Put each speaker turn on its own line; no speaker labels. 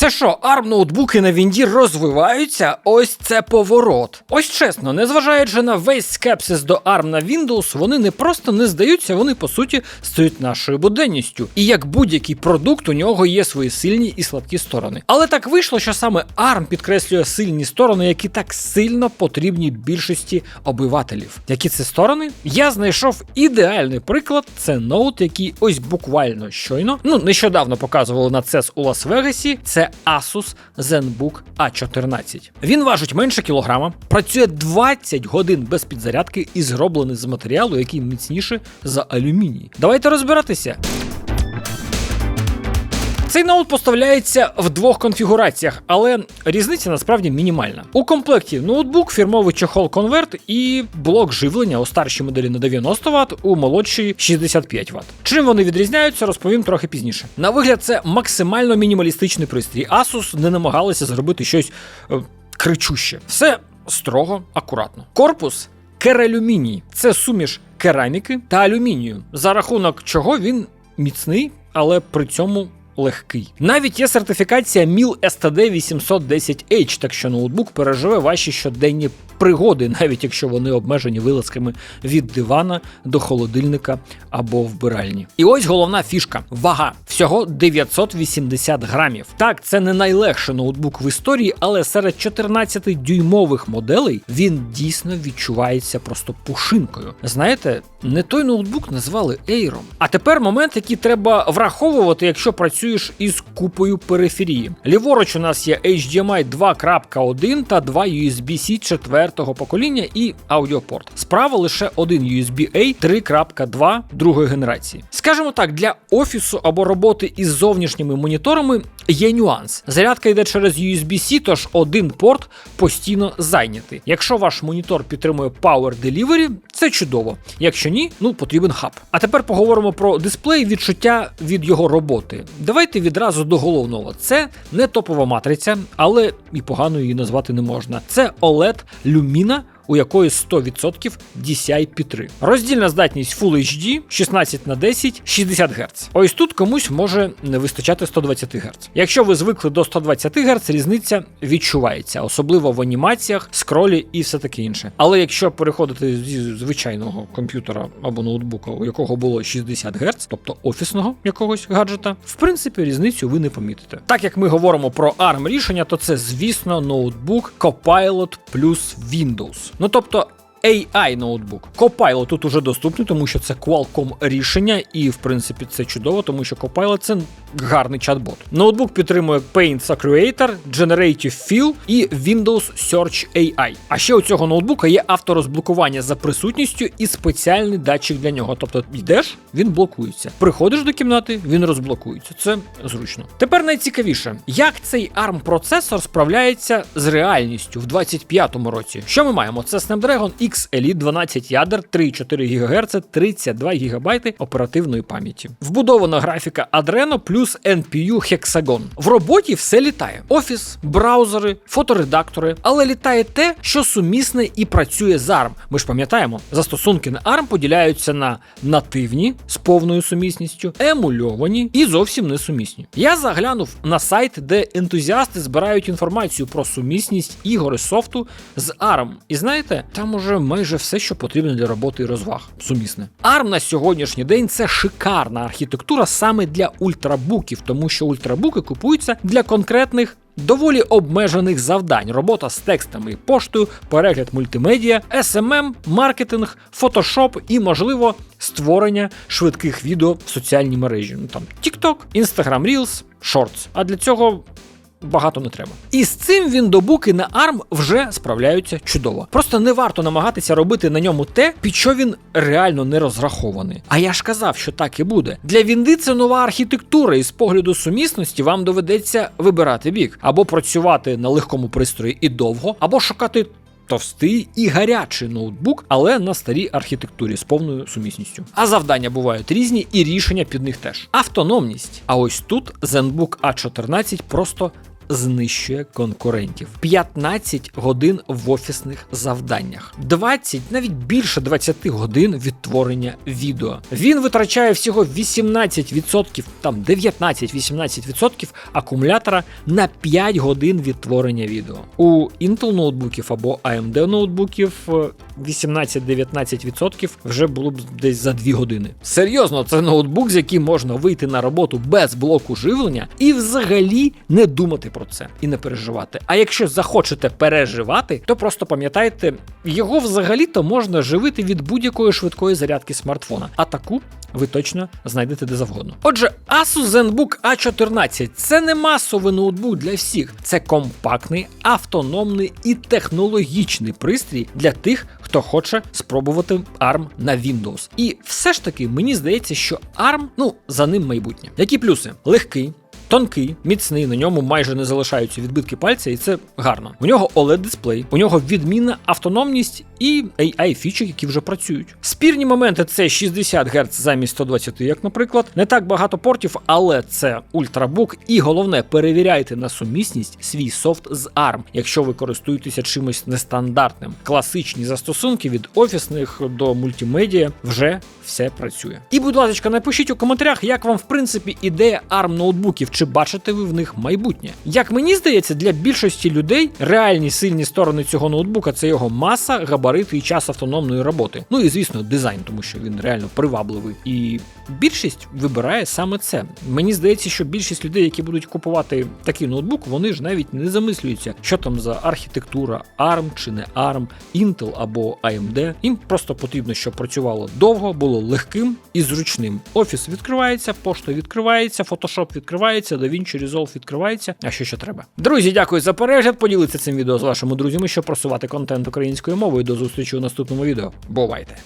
Це що, ARM ноутбуки на Вінді розвиваються? Ось це поворот. Ось чесно, незважаючи на весь скепсис до ARM на Windows, вони не просто не здаються, вони по суті стають нашою буденністю. І як будь-який продукт, у нього є свої сильні і слабкі сторони. Але так вийшло, що саме ARM підкреслює сильні сторони, які так сильно потрібні більшості обивателів. Які це сторони? Я знайшов ідеальний приклад. Це ноут, який ось буквально щойно, ну нещодавно показували на CES у Лас-Вегасі. Це Asus ZenBook A14. Він важить менше кілограма, працює 20 годин без підзарядки і зроблений з матеріалу, який міцніше за алюміній. Давайте розбиратися. Цей ноут поставляється в двох конфігураціях, але різниця насправді мінімальна. У комплекті ноутбук, фірмовий чохол конверт і блок живлення у старшій моделі на 90 Вт, у молодшій 65 Вт. Чим вони відрізняються, розповім трохи пізніше. На вигляд, це максимально мінімалістичний пристрій. Asus не намагалися зробити щось е, кричуще. Все строго, акуратно. Корпус кералюміній це суміш кераміки та алюмінію, за рахунок чого він міцний, але при цьому легкий. Навіть є сертифікація MIL STD 810H, так що ноутбук переживе ваші щоденні пригоди, навіть якщо вони обмежені вилазками від дивана до холодильника або вбиральні. І ось головна фішка: вага всього 980 грамів. Так, це не найлегший ноутбук в історії, але серед 14-дюймових моделей він дійсно відчувається просто пушинкою. Знаєте, не той ноутбук назвали Aeron. А тепер момент, який треба враховувати, якщо працюєш із купою периферії. Ліворуч у нас є HDMI 2.1 та 2 USB-C 4 покоління і аудіопорт. Справа лише один USB-A 3.2 другої генерації. Скажімо так, для офісу або роботи із зовнішніми моніторами є нюанс. Зарядка йде через USB-C, тож один порт постійно зайнятий. Якщо ваш монітор підтримує Power Delivery, це чудово. Якщо ні, ну потрібен хаб. А тепер поговоримо про дисплей, відчуття від його роботи. Давайте відразу до головного. Це не топова матриця, але і погано її назвати не можна. Це OLED Lumina у якої 100% DCI-P3. Роздільна здатність Full HD 16 на 10 60 Гц. Ось тут комусь може не вистачати 120 Гц. Якщо ви звикли до 120 Гц, різниця відчувається, особливо в анімаціях, скролі і все таке інше. Але якщо переходити зі звичайного комп'ютера або ноутбука, у якого було 60 Гц, тобто офісного якогось гаджета, в принципі, різницю ви не помітите. Так як ми говоримо про ARM рішення, то це, звісно, ноутбук Copilot плюс Windows. Ну тобто. AI ноутбук. Copilot тут уже доступний, тому що це Qualcomm рішення, і в принципі це чудово, тому що Copilot це гарний чат-бот. Ноутбук підтримує Paint Creator, Generative Fill і Windows Search AI. А ще у цього ноутбука є авторозблокування за присутністю і спеціальний датчик для нього. Тобто йдеш, він блокується. Приходиш до кімнати, він розблокується. Це зручно. Тепер найцікавіше, як цей ARM процесор справляється з реальністю в 25-му році. Що ми маємо? Це Snapdragon X Elite 12 ядер, 3,4 ГГц, 32 ГБ оперативної пам'яті. Вбудована графіка Adreno плюс NPU Hexagon. В роботі все літає: офіс, браузери, фоторедактори, але літає те, що сумісне і працює з ARM. Ми ж пам'ятаємо, застосунки на ARM поділяються на нативні з повною сумісністю, емульовані і зовсім несумісні. Я заглянув на сайт, де ентузіасти збирають інформацію про сумісність ігор софту з ARM. І знаєте, там уже майже все, що потрібно для роботи і розваг. Сумісне. ARM на сьогоднішній день це шикарна архітектура саме для ультрабуків, тому що ультрабуки купуються для конкретних. Доволі обмежених завдань: робота з текстами і поштою, перегляд мультимедіа, SMM, маркетинг, фотошоп і, можливо, створення швидких відео в соціальній мережі. Ну там TikTok, Instagram Reels, Shorts. А для цього багато не треба. І з цим віндобуки на ARM вже справляються чудово. Просто не варто намагатися робити на ньому те, під що він реально не розрахований. А я ж казав, що так і буде. Для Вінди це нова архітектура, і з погляду сумісності вам доведеться вибирати бік або працювати на легкому пристрої і довго, або шукати. Товстий і гарячий ноутбук, але на старій архітектурі з повною сумісністю. А завдання бувають різні, і рішення під них теж. Автономність. А ось тут ZenBook A14 просто знищує конкурентів. 15 годин в офісних завданнях, 20, навіть більше 20 годин відтворення відео. Він витрачає всього 18%, там 19-18% акумулятора на 5 годин відтворення відео. У Intel ноутбуків або AMD ноутбуків е, 18-19% вже було б десь за 2 години. Серйозно, це ноутбук, з яким можна вийти на роботу без блоку живлення і взагалі не думати про це і не переживати. А якщо захочете переживати, то просто пам'ятайте, його взагалі-то можна живити від будь-якої швидкої зарядки смартфона. А таку ви точно знайдете де завгодно. Отже, Asus ZenBook A14 це не масовий ноутбук для всіх, це компактний, автономний і технологічний пристрій для тих, хто хоче спробувати ARM на Windows. І все ж таки мені здається, що ARM, ну за ним майбутнє. Які плюси? Легкий. Тонкий, міцний, на ньому майже не залишаються відбитки пальця, і це гарно. У нього oled дисплей, у нього відмінна автономність і AI фічі, які вже працюють. Спірні моменти це 60 Гц замість 120, як, наприклад, не так багато портів, але це ультрабук. І головне, перевіряйте на сумісність свій софт з ARM, якщо ви користуєтеся чимось нестандартним. Класичні застосунки від офісних до мультимедіа вже все працює. І, будь ласка, напишіть у коментарях, як вам в принципі ідея ARM ноутбуків, чи бачите ви в них майбутнє. Як мені здається, для більшості людей реальні сильні сторони цього ноутбука це його маса, габарити і час автономної роботи. Ну і звісно, дизайн, тому що він реально привабливий. І більшість вибирає саме це. Мені здається, що більшість людей, які будуть купувати такий ноутбук, вони ж навіть не замислюються, що там за архітектура ARM чи не ARM, Intel або AMD. Їм просто потрібно, щоб працювало довго, було легким і зручним. Офіс відкривається, пошта відкривається, Photoshop відкривається, DaVinci Resolve відкривається. А що ще треба? Друзі, дякую за перегляд. Поділіться цим відео з вашими друзями, щоб просувати контент українською мовою. До зустрічі у наступному відео. Бувайте!